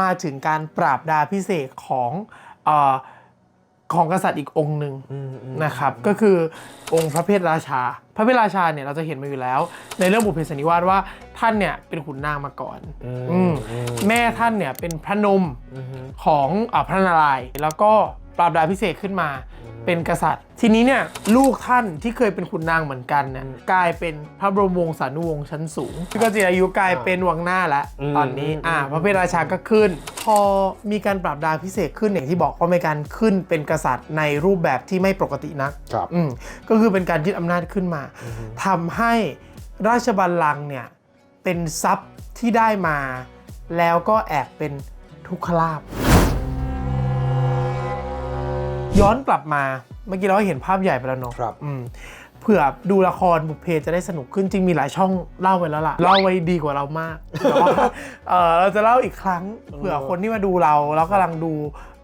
มาถึงการปราบดาพิเศษของเออของกษัตริย์อีกองค์หนึ่งอืมอืมนะครับ ก็คือองค์พระเพทราชา พระเพทราชาเนี่ยเราจะเห็นมาอยู่แล้ว ในเรื่องบุพเพสันนิวาสว่าท่านเนี่ยเป็นขุนนางมาก่อนอืมอืมอืมแม่ท่านเนี่ยเป็นพระนมอืมของอาพระนารายณ์แล้วก็ ปราบดาพิเศษกขึ้นมา เป็นกษัตริย์ ทีนี้เนี่ยลูกท่านที่เคยเป็นขุนนางเหมือนกันเนี่ยกลายเป็นพระบรมวงศานุวงศ์ชั้นสูงพี่ก็จิรายุกลายเป็นวังหน้าแล้วอืม ตอนนี้อืมอ่าพระเพทราชาก็ขึ้น พอมีการปราบดาพิเศษกขึ้นอย่างที่บอกว่ามีการขึ้นเป็นกษัตริย์ในรูปแบบที่ไม่ปกตินัก ครับ อืมก็คือเป็นการยึดอำนาจขึ้นมาทำให้ราชบัลลังก์เนี่ย เป็นทรัพย์ที่ได้มา แล้วก็แอบเป็นทุกขลาภ ย้อนกลับมาเมื่อกี้เราเห็นภาพใหญ่ไปแล้วเนาะครับ อืมเผื่อดูละครบุพเพจะได้สนุกขึ้นจริงมีหลายช่องเล่าไว้แล้วล่ะเล่าไว้ดีกว่าเรามากแต่ว่าเออเราจะเล่าอีกครั้งเผื่อคนที่มาดูเราแล้วกำลังดู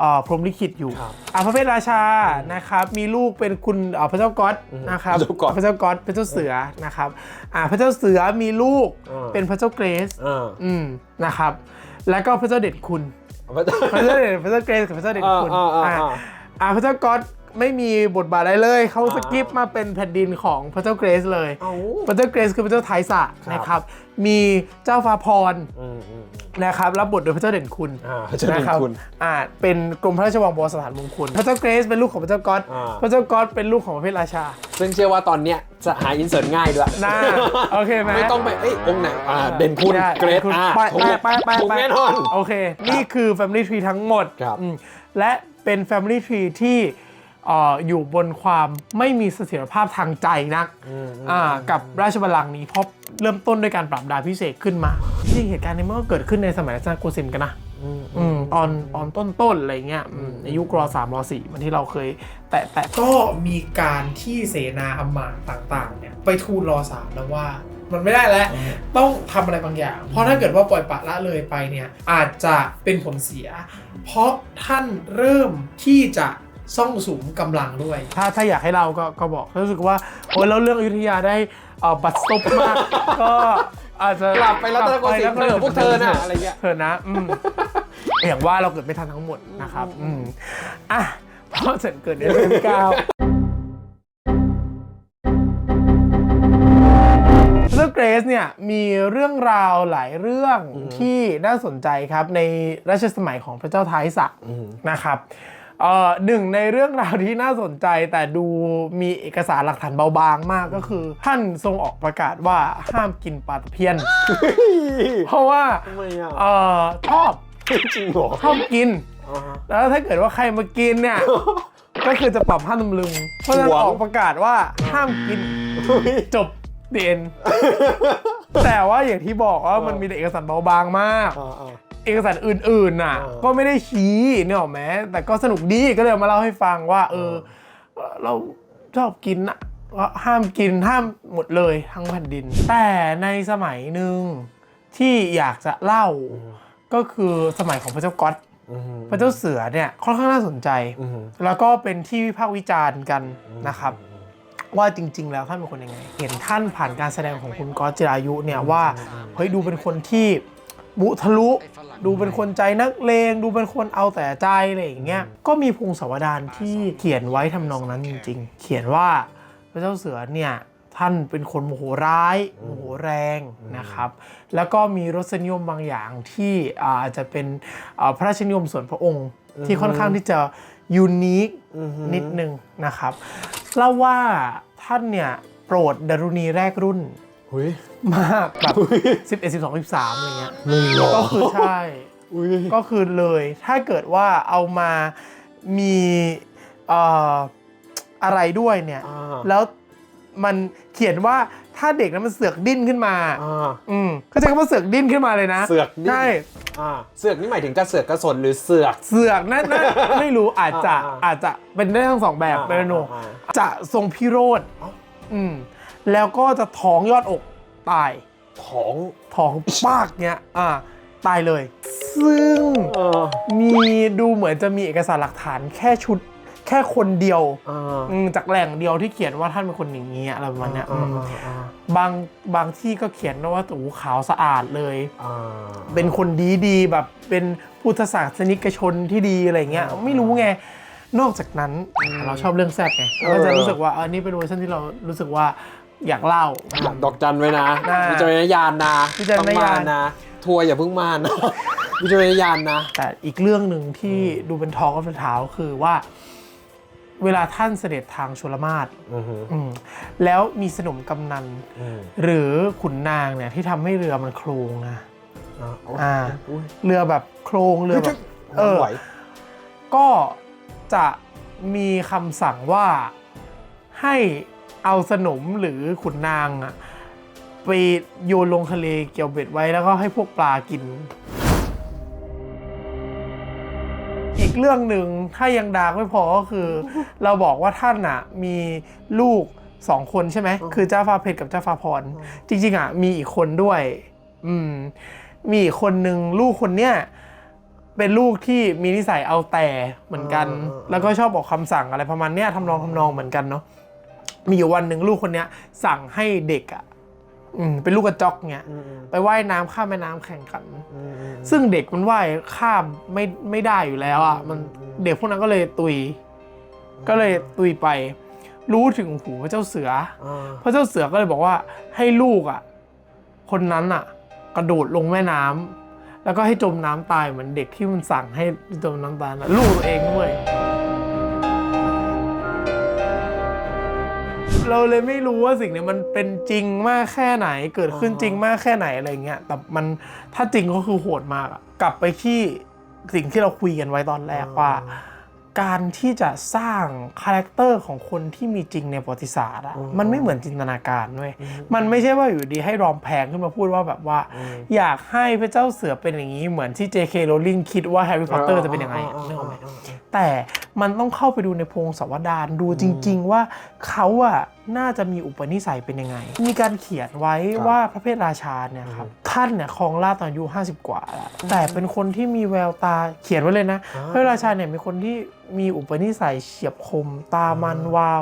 เอ่อพรหมลิขิตอยู่ครับอะพระเพทราชานะครับมีลูกเป็นคุณเอ่อพระเจ้าก๊อตนะครับพระเจ้าก๊อต พระเจ้าก๊อตพระเจ้าเสือนะครับอ่าพระเจ้าเสือมีลูกอ่า เป็นพระเจ้าเกรซอ่าอืมนะครับแล้วก็พระเจ้าเด่นคุณ พระเจ้า พระเจ้าเด่นพระเจ้าเกรซกับพระเจ้าเด่นคุณอ่าอ่าอ่าอ่า อ่าพระเจ้าก๊อต ไม่มีบทบาทอะไรเลย เขาสกิปมาเป็นแผ่นดินของพระเจ้าเกรซเลยเอ้าพระเจ้าเกรซคือพระเจ้าไทยสะครับนะครับ มีเจ้าฟ้าพรอืมอืมอืมนะครับรับบทโดยพระเจ้าเด่นคุณอ่าพระเจ้าเด่นนะครับคุณอ่าเป็นกรมพระราชวังบวรสถานมงคลพระเจ้าเกรซเป็นลูกของพระเจ้าก๊อตอ่าพระเจ้าก๊อตเป็นลูกของพระเพทราชา ซึ่งเชื่อว่าตอนเนี้ยจะหาอินเสิร์ตง่ายด้วยน่าโอเคไหมไม่ต้องไปเอ้ยองค์ไหนอ่าเด่นคุณได้เกรดคุณอ่าไปถูกไปไปไปถูกไปแน่นอนโอเค นี่คือ Family Tree ทั้งหมดครับอืมและเป็น Family Tree ที่เอ่ออยู่บนความไม่มีเสถียรภาพทางใจนักอ่ากับราชบัลลังก์นี้เพราะเริ่มต้นด้วยการปรับดาพิเศษกขึ้นมาจริงเหตุการณ์นี้มันก็เกิดขึ้นในสมัยรัชกาลโกสินทร์กันนะอืมตอนตอนต้นๆอะไรเงี้ยอืมในยุครอสามรอสี่มันที่เราเคย แตะแตะก็มีการที่เสนาอำมาตย์ต่างๆเนี่ยไปทูลรอสามแล้วว่ามันไม่ได้แล้ว ต้องทำอะไรบางอย่าง เพราะถ้าเกิดว่าปล่อยปละละเลยไปเนี่ยอาจจะเป็นผลเสีย เพราะท่านเริ่มที่จะ ซ่องสุมกำลังด้วย ถ้าถ้าอยากให้เราก็ก็บอกรู้สึกว่าโอ้ยแล้วเรื่องอยุธยาได้เอ่อบัตรซบมาก ก็อาจจะกลับไปรัตนโกสินทร์เถอะพวกเธอน่ะอะไรเงี้ย เธอนะอืมอย่างว่าเราเกิดไม่ทันทั้งหมดนะครับอืมอะเพราะเสร็จเกิดในเดือนเก้าเรื่องเกรซเนี่ยมีเรื่องราวหลายเรื่องที่น่าสนใจครับในรัชสมัยของพระเจ้าท้ายสะนะครับ เอ่อหนึ่งในเรื่องราวที่น่าสนใจแต่ดูมีเอกสารหลักฐานเบาบางมากก็คือ ท่านทรงออกประกาศว่าห้ามกินปลาตะเพียน เพราะว่าทำไมอะ เอ่อชอบจริงเหรอชอบกิน อ่าฮะ แล้วถ้าเกิดว่าใครมากินเนี่ย ก็คือจะปรับห้าตำลึง เพราะฉะนั้นหวง ออกประกาศว่าห้ามกินจบเดนแต่ว่าอย่างที่บอกว่ามันมีแต่เอกสารเบาบางมาก อ่าอ่า เอกสารอื่นๆน่ะเออก็ไม่ได้ชี้เนี่ยหรอกไหมแต่ก็สนุกดีก็เลยเอามาเล่าให้ฟังว่า เออ เราชอบกินนะก็ห้ามกินห้ามหมดเลยทั้งแผ่นดิน แต่ในสมัยหนึ่งที่อยากจะเล่าก็คือสมัยของพระเจ้าก๊อตอืมพระเจ้าเสือเนี่ยค่อนข้างน่าสนใจอืมแล้วก็เป็นที่วิพากษ์วิจารณ์กันนะครับ ว่าจริง ๆ แล้วท่านเป็นคนยังไง เห็นท่านผ่านการแสดงของคุณก๊อตจิรายุเนี่ยว่าเฮ้ยดูเป็นคนที่บุทะลุ ดูเป็นคนใจนักเลง ดูเป็นคนเอาแต่ใจอะไรอย่างเงี้ย ก็มีพงศาวดารที่เขียนไว้ทำนองนั้นจริง ๆ เขียนว่าพระเจ้าเสือเนี่ยท่านเป็นคนโมโหร้ายโมโหแรงนะครับ แล้วก็มีรสนิยมบางอย่างที่อ่าอาจจะเป็นอ่าพระราชนิยมส่วนพระองค์ที่ค่อนข้างที่จะยูนิคนิดนึงนะครับเล่าว่าท่านเนี่ยโปรดดารุณีแรกรุ่น หุยมากแบบ11 12 13อะไรเงี้ยเลยเหรอก็คือใช่ อุ้ยก็คือเลยถ้าเกิดว่าเอามามีเอ่ออะไรด้วยเนี่ย อ่าแล้วมันเขียนว่าถ้าเด็กนั้นมันเสือกดิ้นขึ้นมา อ่า อืมเขาใช้คำว่าเสือกดิ้นขึ้นมาเลยนะเสือกดิ้น ใช่ อ่าเสือกนี่หมายถึงจะเสือกกระสนหรือเสือก เสือกนั่นนะไม่รู้อาจจะอ่าอาจจะเป็นได้ทั้งสองแบบอ่าเป็นโนอ่าจะทรงพิโรธเอ้าอืม แล้วก็จะท้องยอดอกตายของท้องปากเนี้ยอ่าตายเลย ซึ่งเออมีดูเหมือนจะมีเอกสารหลักฐานแค่ชุดแค่คนเดียวอ่าอืมจากแหล่งเดียวที่เขียนว่าท่านเป็นคนอย่างนี้อะไรประมาณเนี้ยอ่าอืมอ่าอ่าบางบางที่ก็เขียนว่าโอ้โหขาวสะอาดเลย อ่า เป็นคนดีดีๆแบบเป็นพุทธศาสนิกชนที่ดีอะไรเงี้ยไม่รู้ไง นอกจากนั้นเราชอบเรื่องแซบไงเราก็จะรู้สึกว่าเออนี่เป็นเวอร์ชันที่เรารู้สึกว่า อยากเล่า ดอกจันไว้นะอ่าวิจารณญาณนะวิจารณญาณ ต้องมนะ ทัวร์อย่าเพิ่งมานะ วิจารณญาณนะ แต่อีกเรื่องหนึ่งที่ดูเป็นทองกับเท้าคือว่า เวลาท่านเสด็จทางชลมาศอือฮึอืมแล้วมีสนมกำนัน อืมหรือขุนนางเนี่ยที่ทำให้เรือมันโครงนะ อ่าอ่าอุ๊ยเรือแบบโครงเรือแบบ เออ ไหวก็จะมีคำสั่งว่าให้ เอาสนมหรือขุนนางอะไปโยนลงทะเลเกี่ยวเบ็ดไว้แล้วก็ให้พวกปลากิน อีกเรื่องหนึ่งถ้ายังดาร์กไม่พอก็คือ เราบอกว่าท่านอะมีลูกสองคนใช่ไหม คือเจ้าฟ้าเพชรกับเจ้าฟ้าพร จริง ๆอะมีอีกคนด้วย อืม มีอีกคนหนึ่งลูกคนเนี้ยเป็นลูกที่มีนิสัยเอาแต่เหมือนกัน แล้วก็ชอบออกคำสั่งอะไรประมาณเนี้ยทำนองทำนองเหมือนกันเนาะ มีอยู่วันหนึ่งลูกคนเนี้ย สั่งให้เด็กอะอืมเป็นลูกกระจอกเนี้ยอืมอืมไปว่ายน้ำข้ามแม่น้ำแข่งกันอืมอืมซึ่งเด็กมันว่ายข้ามไม่ไม่ได้อยู่แล้วอะมันเด็กพวกนั้นก็เลยตุย ก็เลยตุยไป รู้ถึงหูพระเจ้าเสืออ่าพระเจ้าเสือก็เลยบอกว่าให้ลูกอะ คนนั้นอะ กระโดดลงแม่น้ำแล้วก็ให้จมน้ำตายเหมือนเด็กที่มันสั่งให้จมน้ำตายนะลูกตัวเองด้วย เราเลยไม่รู้ว่าสิ่งเนี้ยมันเป็นจริงมากแค่ไหน เกิดขึ้นจริงมากแค่ไหนอะไรเงี้ย แต่มันถ้าจริงก็คือโหดมากอะกลับไปที่สิ่งที่เราคุยกันไว้ตอนแรกว่า การที่จะสร้างคาแรคเตอร์ของคนที่มีจริงในประวัติศาสตร์อะมันไม่เหมือนจินตนาการเว้ยมันไม่ใช่ว่าอยู่ดีให้รอมแพงขึ้นมาพูดว่าแบบว่า อยากให้พระเจ้าเสือเป็นอย่างนี้เหมือนที่ J.K. Rowling คิดว่าแฮร์รี่พอตเตอร์จะเป็นยังไงอะนึกออกไหมแต่มันต้องเข้าไปดูในพงศาวดารดูจริง ๆ ว่าเขาอะ น่าจะมีอุปนิสัยเป็นยังไง มีการเขียนไว้ครับว่าพระเพทราชาเนี่ยครับท่านเนี่ยครองราชย์ตอนอายุ 50 กว่าแล้วแต่เป็นคนที่มีแววตาเขียนไว้เลยนะอ่าพระเพทราชาเนี่ยเป็นคนที่มีอุปนิสัยเฉียบคมตามันวาว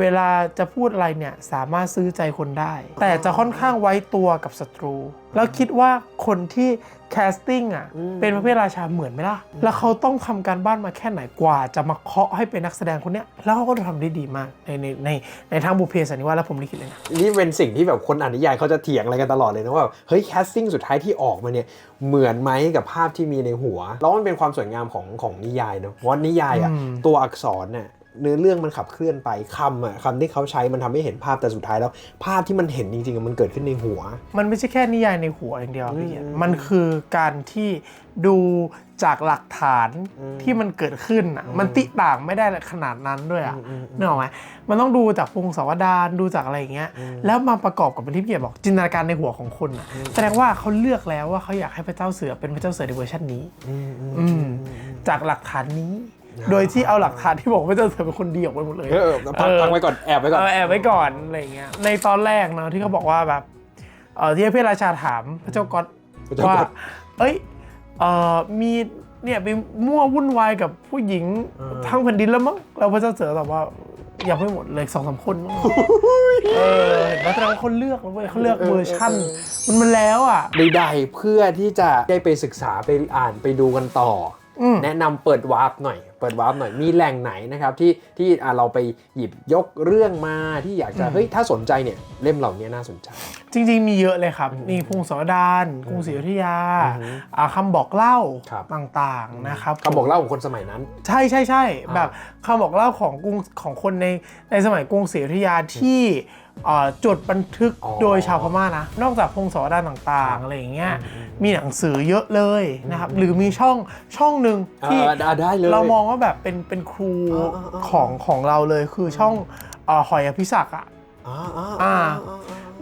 เวลาจะพูดอะไรเนี่ยสามารถซื้อใจคนได้ แต่จะค่อนข้างไว้ตัวกับศัตรู แล้วคิดว่าคนที่แคสติ้งอะเป็นพระเพทราชาเหมือนไหมล่ะ แล้วเขาต้องทำการบ้านมาแค่ไหนกว่า จะมาเคาะให้เป็นนักแสดงคนเนี้ยแล้วเขาก็ทำได้ดีมากในในในในทางบุพเพสันนิวาสและผมลิขิตเลยนะนี่เป็นสิ่งที่แบบคนอ่านนิยายเขาจะเถียงอะไรกันตลอดเลยนะว่าเฮ้ยแคสติ้งสุดท้ายที่ออกมาเนี่ยเหมือนไหมกับภาพที่มีในหัวแล้วมันเป็นความสวยงามของของนิยายเนอะเพราะว่านิยายอะอืมตัวอักษรเนี่ย เนื้อเรื่องมันขับเคลื่อนไปคำอะคำที่เขาใช้มันทำให้เห็นภาพแต่สุดท้ายแล้ว ภาพที่มันเห็นจริงๆอะมันเกิดขึ้นในหัว มันไม่ใช่แค่นิยายในหัวอย่างเดียวพี่เกียรติมันคือการที่ดูจากหลักฐานที่มันเกิดขึ้นอะมันติต่างไม่ได้ขนาดนั้นด้วยอะนึกออกไหมมันต้องดูจากพงศาวดารดูจากอะไรอย่างเงี้ยแล้วมาประกอบกับเป็นที่พี่เกียรติบอกจินตนาการในหัวของคนอะแสดงว่าเขาเลือกแล้วว่าเขาอยากให้พระเจ้าเสือเป็นพระเจ้าเสือในเวอร์ชันนี้อืมจากหลักฐานนี้ โดยที่เอาหลักฐานที่บอกว่าพระเจ้าเสือเป็นคนดีออกไปหมดเลยเออพักพักไว้ก่อนแอบไว้ก่อนเออแอบไว้ก่อนอะไรอย่างเงี้ยในตอนแรกเนาะที่เขาบอกว่าแบบเออที่พระราชาถามพระเจ้าก๊อตพระเจ้าก๊ว่าอตเอ้ยเออมีเนี่ยไปมั่ววุ่นวายกับผู้หญิงทั้งแผ่นดินแล้วมั้งแล้วพระเจ้าเสือตอบว่ายังไม่หมดเลยสองสามคนมั้งเออเห็นไหมแสดงว่าคนเลือกแล้วเว้ยเขาเลือกเวอร์ชั่น มันมันแล้วอะใดๆเพื่อที่จะได้ไปศึกษาไปอ่านไปดูกันต่ออมแนะนำเปิดวาร์ปหน่อยเปิดวาร์ปหน่อยมีแหล่งไหนนะครับที่ที่อะเราไปหยิบยกเรื่องมาที่อยากจะเฮ้ยถ้าสนใจเนี่ยเล่มเหล่านี้น่าสนใจ จริงๆ มีเยอะเลยครับ มีพงศาวดารกรุงศรีอยุธยาอ่าคำบอกเล่าครับต่างๆนะครับคำบอกเล่าของคนสมัยนั้น ใช่ใช่ใช่อ่าแบบคำบอกเล่าของกรุงของคนในในสมัยกรุงศรีอยุธยาที่เอ่อ จดบันทึกอ๋อโดยชาวพม่านะ นอกจากพงศาวดารต่างๆ อะไรอย่างเงี้ยมีหนังสือเยอะเลยนะครับ หรือมีช่องช่องหนึ่งที่เออได้ได้เลยเรามองว่าแบบเป็นเป็นครูอ่าอ่าอ่าของของเราเลยคือช่องเอ่อหอยอภิศักดิ์อะอ่าอ่าอ่า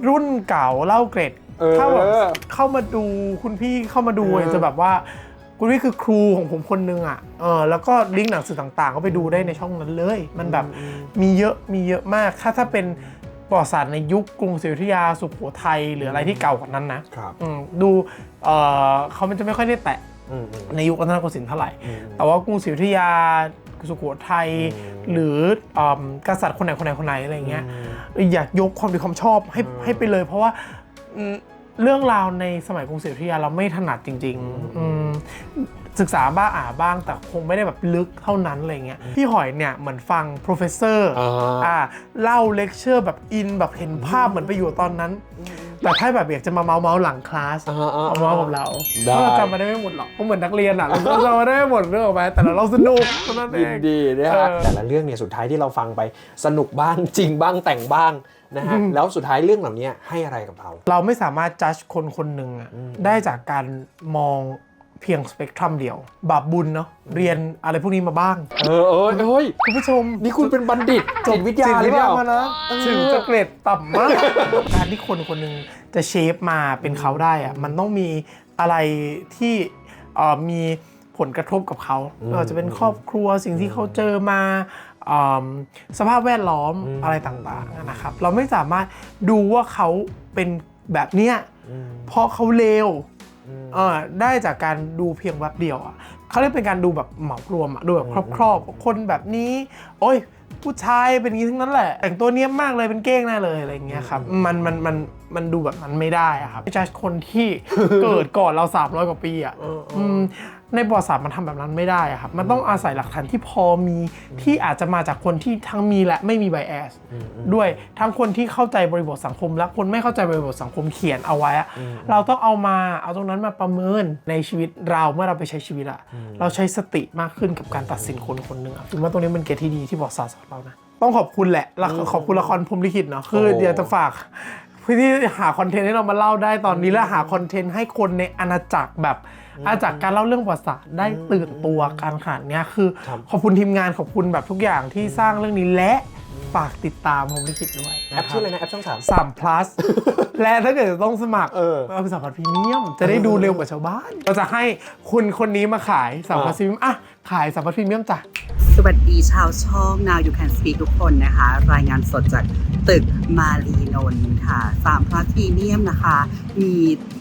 รุ่นเก่าเล่าเกร็ดเออถ้าแบบเข้ามาดูคุณพี่เข้ามาดูเออจะแบบว่าคุณพี่คือครูของผมคนนึงอะ เออแล้วก็ลิงก์หนังสือต่างๆ ก็ไปดูได้ในช่องนั้นเลย มันแบบมีเยอะมีเยอะมาก ถ้าถ้าเป็น ประวัติศาสตร์ในยุคกรุงศรีอยุธยาสุโขทัยหรืออะไรที่เก่ากว่านั้นนะครับอืมดูเออเขามันจะไม่ค่อยได้แตะอืมอืม ในยุครัตนโกสินทร์เท่าไหร่ อืมแต่ว่ากรุงศรีอยุธยาสุโขทัยหรืออืมกษัตริย์คนไหนคนไหนคนไหนอะไรเงี้ย อยากยกความดีความชอบให้ให้ไปเลย เพราะว่าอืม เรื่องราวในสมัยกรุงศรีอยุธยาเราไม่ถนัดจริงๆอืมศึกษาบ้างอ่านบ้างแต่คงไม่ได้แบบลึกเท่านั้นอะไรเงี้ยพี่หอยเนี่ยเหมือนฟัง professor อ่า อ่าเล่าเลคเชอร์แบบอินแบบเห็นภาพเหมือนไปอยู่ตอนนั้น แต่ถ้าแบบอยากจะมาเมาเมาๆหลังคลาส อ่าอ่าเอามากับเราได้ เพราะเราจำมาได้ไม่หมดหรอกเพราะเหมือนนักเรียนอะเราก็จำมาได้ไม่หมดเรื่องออกไปแต่เราสนุกเท่านั้นเอยินง ดีนะฮะเออ แต่ละเรื่องเนี่ยสุดท้ายที่เราฟังไปสนุกบ้างจริงบ้างแต่งบ้าง นะฮะแล้วสุดท้ายเรื่องเหล่านี้ให้อะไรกับเรา เราไม่สามารถจัดคนคนหนึ่งอะได้จากการมองเพียงสเปกตรัมเดียว บาปบุญเนาะเรียนอะไรพวกนี้มาบ้าง เออเออเฮ้ยคุณผู้ชม นี่คุณเป็นบัณฑิตจิตวิทยาหรือเปล่ามานะเออถึงจะเกรดต่ำมาก การที่คนคนหนึ่งจะเชฟมาเป็นเขาได้อะมันต้องมีอะไรที่เอ่อมีผลกระทบกับเขาไม่ว่าจะเป็นครอบครัวสิ่งที่เขาเจอมาอืม สภาพแวดล้อมอะไรต่างๆอะนะครับ เราไม่สามารถดูว่าเขาเป็นแบบเนี้ยเพราะเขาเลวเออได้จากการดูเพียงแวบเดียวอะเขาเรียกเป็นการดูแบบเหมารวมอะดูแบบครอบๆคนแบบนี้ โอ้ยผู้ชายเป็นอย่างนี้ทั้งนั้นแหละ แต่งตัวเนี้ยบมากเลยเป็นเก้งแน่เลยอะไรอย่างเงี้ยครับมันมันมันมันดูแบบนั้นไม่ได้อะครับไม่ใช่คนที่เกิดก่อนเรา300กว่าปีอะม ในประวัติศาสตร์มันทำแบบนั้นไม่ได้อะครับ มันต้องอาศัยหลักฐานที่พอมีที่อาจจะมาจากคนที่ทั้งมีและไม่มีไบแอสด้วยทั้งคนที่เข้าใจบริบทสังคม และคนไม่เข้าใจบริบทสังคมเขียนเอาไว้อะเราต้องเอามาเอาตรงนั้นมาประเมินในชีวิตเราเมื่อเราไปใช้ชีวิตอะเราใช้สติมากขึ้นกับการตัดสินคนคนหนึ่งอะผมว่าตรงนี้มันเกตที่ดีที่บอกศาสตร์สอนเรานะต้องขอบคุณแหละแล้วขอบคุณละครพรหมลิขิตเนาะคือโอ้อยากจะฝาก เพื่อที่หาคอนเทนต์ให้เรามาเล่าได้ตอนนี้และหาคอนเทนต์ให้คนในอาณาจักรแบบอาณาจักรการเล่าเรื่องประวัติศาสตร์ได้ตื่นตัวการขนาดเนี้ยคือ ครับ ขอบคุณทีมงานขอบคุณแบบทุกอย่างที่สร้างเรื่องนี้และฝากติดตามผมลิขิตด้วยแอปชื่ออะไรนะแอปช่องสาม สาม plus และถ้าเกิดจะต้องสมัครเออเอาเป็นสามพันพรีเมียมจะได้ดูเร็วกว่าชาวบ้านเราจะให้คุณคนนี้มาขายสามพันพรีเมียมอะขายสามพันพรีเมียมจ้ะ สวัสดีชาวช่อง Now You Can Speak ทุกคนนะคะ รายงานสดจากตึกมารีนนท์ค่ะ3 plus Premium นะคะ มี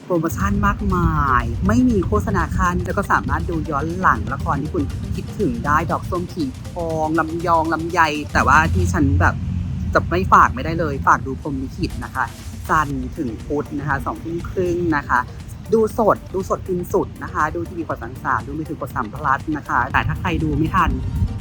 โปรโมชั่นมากมาย ไม่มีโฆษณาคันแล้วก็สามารถดูย้อนหลังละครที่คุณคิดถึงได้ดอกส้มผีทองลำยองลำไย แต่ว่าที่ฉันแบบจะไม่ฝากไม่ได้เลย ฝากดูพรมลิขิตนะคะ จันทร์ถึงพุธนะคะสองทุ่มครึ่งนะคะดูสด ดูสดฟินสุดนะคะ ดูทีวีกดสังสารดูไม่ถึงกดสามพลัสนะคะ แต่ถ้าใครดูไม่ทัน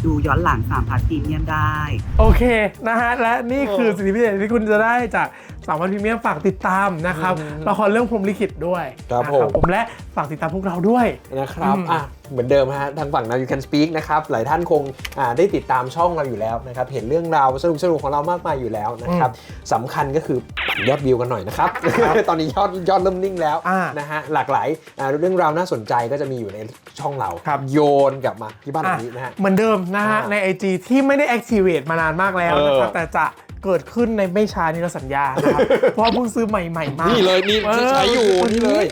ดูย้อนหลังสามพลัสพรีเมียมได้ โอเคนะฮะและนี่คือสิทธิพิเศษที่คุณจะได้จากสามวันพรีเมียมฝากติดตามนะครับละครเรื่องพรหมลิขิตด้วยครับนะผม ผมและฝากติดตามพวกเราด้วย นะครับ อืม อะ เหมือนเดิมฮะ ทางฝั่ง Now You Can Speak นะครับ หลายท่านคงอ่าได้ติดตามช่องเราอยู่แล้วนะครับ เห็นเรื่องราวสนุกสนุกๆของเรามากมายอยู่แล้วนะครับสำคัญก็คือปั่นยอดวิวกันหน่อยนะครับ ตอนนี้ยอดยอดเริ่มนิ่งแล้วอ่านะฮะ หลากหลายอ่าเรื่องราวน่าสนใจก็จะมีอยู่ในช่องเรา ครับ โยนกลับมาที่บ้านหลังนี้นะฮะ เหมือนเดิมนะฮะอ่าใน IG ที่ไม่ได้ activate มานานมากแล้วนะครับเออ แต่จะเกิดขึ้นในไม่ช้านี้เราสัญญานะครับ เพราะว่าเพิ่งซื้อใหม่ ๆ มานี่นี่เลยนี่ที่ใช้อยู่นี่เลย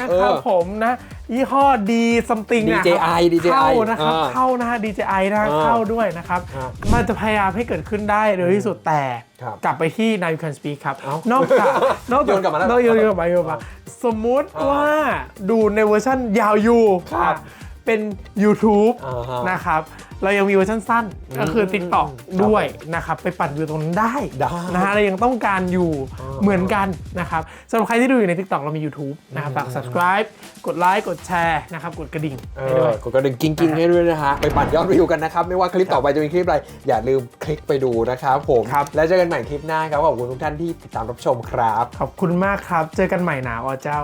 นะครับเออผมนะ ยี่ห้อดีซัมติง DJI DJI เข้านะครับอ่าเข้านะฮะ DJI นะฮะอ่าเข้าด้วยนะครับอ่ามันจะพยายามให้เกิดขึ้นได้เร็วที่สุดแต่ครับกลับไปที่ Now You Can Speak ครับ เอ้านอกจากนอกจากโยนกลับมาแล้วนอกโยนกลับมาโยนกลับมาสมมุติอ่าว่าดูในเวอร์ชันยาวอยู่ครับอะ เป็น YouTube อ่าฮะนะครับ เรายังมีเวอร์ชันสั้นก็คือ TikTok ครับด้วยนะครับ ไปปั่นวิวตรงนั้นได้ได้นะฮะเรายังต้องการอยู่อ่า เหมือนกันนะครับสำหรับใครที่ดูอยู่ใน TikTok เรามี YouTube นะครับฝาก subscribe กดไลค์กดแชร์นะครับกดกระดิ่งเอให้ด้อวยกดกระดิ่งกิ้งๆให้ด้วยนะฮะ ไปปั่นยอดวิวกันนะครับ ไม่ว่าคลิปต่อไปจะเป็นคลิปอะไร อย่าลืมคลิกไปดูนะครับผมครับแล้วเจอกันใหม่คลิปหน้าครับ ขอบคุณทุกท่านที่ติดตามรับชมครับ ขอบคุณมากครับ เจอกันใหม่หนาอเจ้า